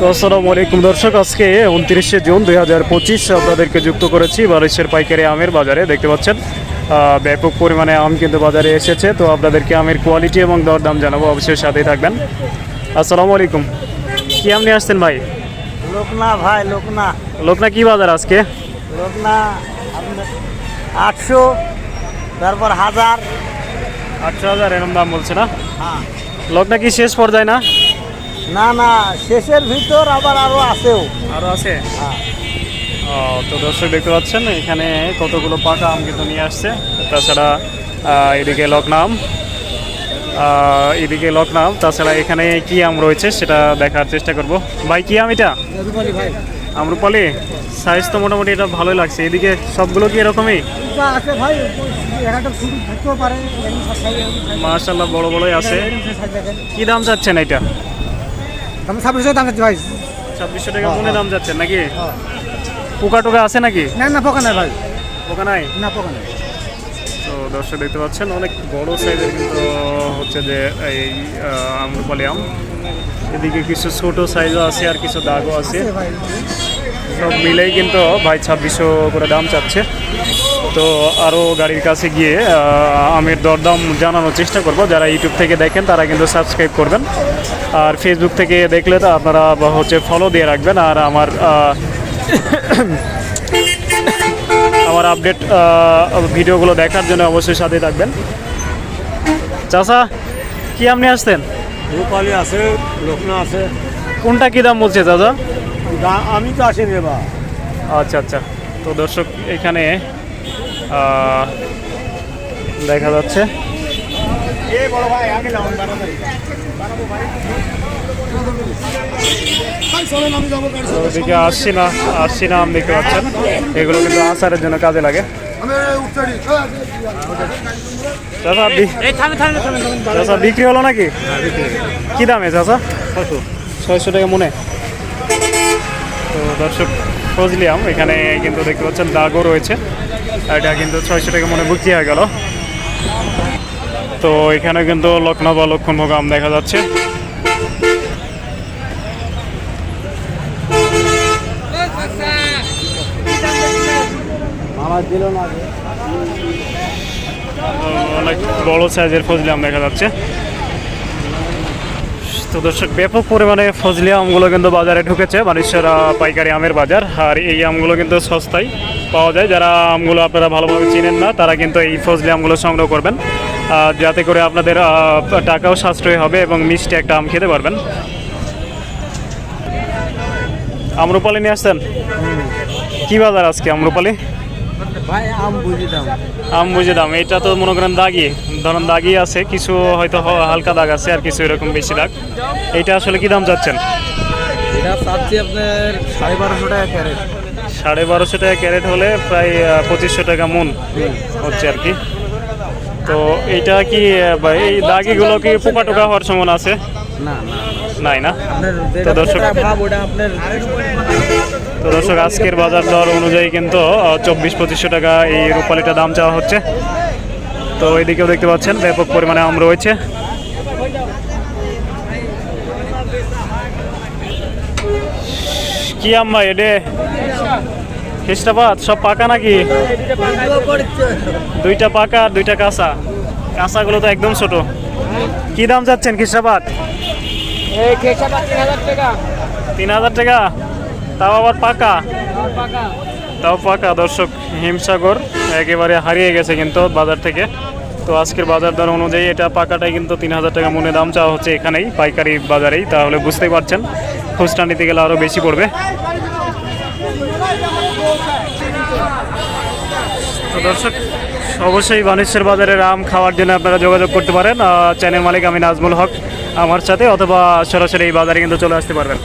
তো আসসালামু আলাইকুম। দর্শক আজকে উনত্রিশে জুন দুই হাজার পঁচিশ আপনাদেরকে যুক্ত করেছি বারিশের পাইকারি আমের বাজারে। দেখতে পাচ্ছেন ব্যাপক পরিমাণে আম কিন্তু বাজারে এসেছে। তো আপনাদেরকে আমের কোয়ালিটি এবং দরদাম জানাব। অবশ্যই সাথেই থাকবেন। আসসালামু আলাইকুম। কি আম নিয়ে আসছেন ভাই? লোকনা ভাই লোকনা। লোকনা কি বাজার আজকে? লোকনা আটশো তারপর হাজার। আটশো হাজার এরকম দাম বলছে না? হ্যাঁ। লোকনা কি শেষ পর্যায়ে না? না না শেষের ভিতর আবার আরও আছেও। আরও আছে? হ্যাঁ। ও, তো দর্শক দেখতে পাচ্ছেন এখানে কতগুলো পাকা আম কিন্তু নিয়ে আসছে। তাছাড়া এদিকে লকনাম এদিকে লকনাম তাছাড়া এখানে কি আম রয়েছে সেটা দেখার চেষ্টা করব। ভাই কি আম এটা? ভাই। আমরুপালি সাইজ তো মোটামুটি এটা ভালোই লাগছে। এদিকে সবগুলো কি এরকমই? আছে ভাই একটা শুরু থাকতেও পারে মার্শাল্লাহ বড় বড়ই আছে। কি দাম চাচ্ছেন এটা? আমি ছাব্বিশশো দাম চাচ্ছি ভাই। ছাব্বিশশো টাকা মনে দাম যাচ্ছেন নাকি? পোকা টোকা আছে নাকি? না না পোকা নাই ভাই। পোকা নাই? না পোকা নাই। তো দর্শক দেখতে পাচ্ছেন অনেক বড় সাইজের কিন্তু হচ্ছে যে এই আম্রপালি আম এদিকে কিছু ছোট সাইজও আছে আর কিছু দাগও আছে। সব মিলেই কিন্তু ভাই ছাব্বিশশো করে দাম চাচ্ছে। তো আরও গাড়ির কাছে গিয়ে আমের দরদাম জানানোর চেষ্টা করব। যারা ইউটিউব থেকে দেখেন তারা কিন্তু সাবস্ক্রাইব করবেন। আর ফেসবুক থেকে দেখলে তো আপনারা হচ্ছে ফলো দিয়ে রাখবেন। আর আমার আমার আপডেট ভিডিওগুলো দেখার জন্য অবশ্যই সাথে থাকবেন। চাষা কি আপনি আসতেন রূপালি আছে লোকনা আছে। কোনটা কি দাম বলছে দাদা আমি তো আসিনি বা আচ্ছা আচ্ছা। তো দর্শক এখানে দেখা যাচ্ছে। ওদিকে আসছি না আসছি না আম দেখতে পাচ্ছেন। এগুলো কিন্তু আচারের জন্য কাজে লাগে। বিক্রি হলো নাকি? কি দামে চাচা? ছয়শো ছয়শো টাকা মনে। তো দর্শক ফজলি আম এখানে কিন্তু দেখতে পাচ্ছেন দাগও রয়েছে। এটা কিন্তু ছয়শো টাকা মনে বিক্রি হয়ে গেল। তো এখানে কিন্তু লক্ষ্ণৌ বা লক্ষণভোগ আম দেখা যাচ্ছে। অনেক বড় সাইজের ফজলি আম দেখা যাচ্ছে। তো দর্শক, ব্যাপক পরিমাণে ফজলি আমগুলো কিন্তু বাজারে ঢুকেছে মানুষেরা পাইকারি আমের বাজার, আর এই আমগুলো কিন্তু সস্তায়। পাওয়া যায়। যারা আমগুলো আপনারা ভালোভাবে চিনেন না তারা কিন্তু এই ফজলি আমগুলো সংগ্রহ করবেন। যাতে করে আপনাদের টাকাও সাশ্রয় হবে এবং মিষ্টি একটা আম খেতে পারবেন। আমরুপালি নিয়ে আসছেন? কি বাজার আজকে আমরুপালি? আম বুঝি দাম। বুঝে দাম। এটা তো মনে করেন দাগি ধরুন দাগি আছে কিছু হয়তো হালকা দাগ আছে আর কিছু এরকম বেশি দাগ। এটা আসলে কি দাম চাচ্ছেন? এটা চাচ্ছি আপনার সাড়ে বারোশো টাকা ক্যারেট। সাড়ে বারোশো টাকা ক্যারেট হলে প্রায় পঁচিশশো টাকা মন হচ্ছে আর কি। তো এইটা কি এই দাগিগুলো কি পোকা টোকা হওয়ার সম্ভাবনা আছে? না নাই না? তো দর্শক তো দর্শক আজকের বাজার দর অনুযায়ী কিন্তু চব্বিশ পঁচিশশো টাকা এই রূপালিটা দাম চাওয়া হচ্ছে। তো এদিকেও দেখতে পাচ্ছেন ব্যাপক পরিমাণে আম রয়েছে। কি আম্মা এডে? খ্রিস্টাবাদ সব পাকা নাকি? দুইটা পাকা আর দুইটা কাঁচা। কাঁচাগুলো তো একদম ছোট। কি দাম যাচ্ছেন খ্রিস্টাবাদ? তিন হাজার টাকা। তাও আবার পাকা? তাও পাকা। দর্শক হিমসাগর একেবারে হারিয়ে গেছে কিন্তু বাজার থেকে। তো আজকের বাজার দর অনুযায়ী এটা পাকাটাই কিন্তু তিন হাজার টাকা মনে দাম চাওয়া হচ্ছে এখানেই পাইকারি বাজারেই তাহলে বুঝতেই পারছেন। খুচরা নিতে গেলে আরও বেশি পড়বে। দর্শক, অবশ্যই বানেশ্বর বাজারের আম খাওয়ার জন্য আপনারা যোগাযোগ করতে পারেন। চ্যানেল মালিক আমি নাজমুল হক আমার সাথে, অথবা সরাসরি এই বাজারে কিন্তু চলে আসতে পারবেন।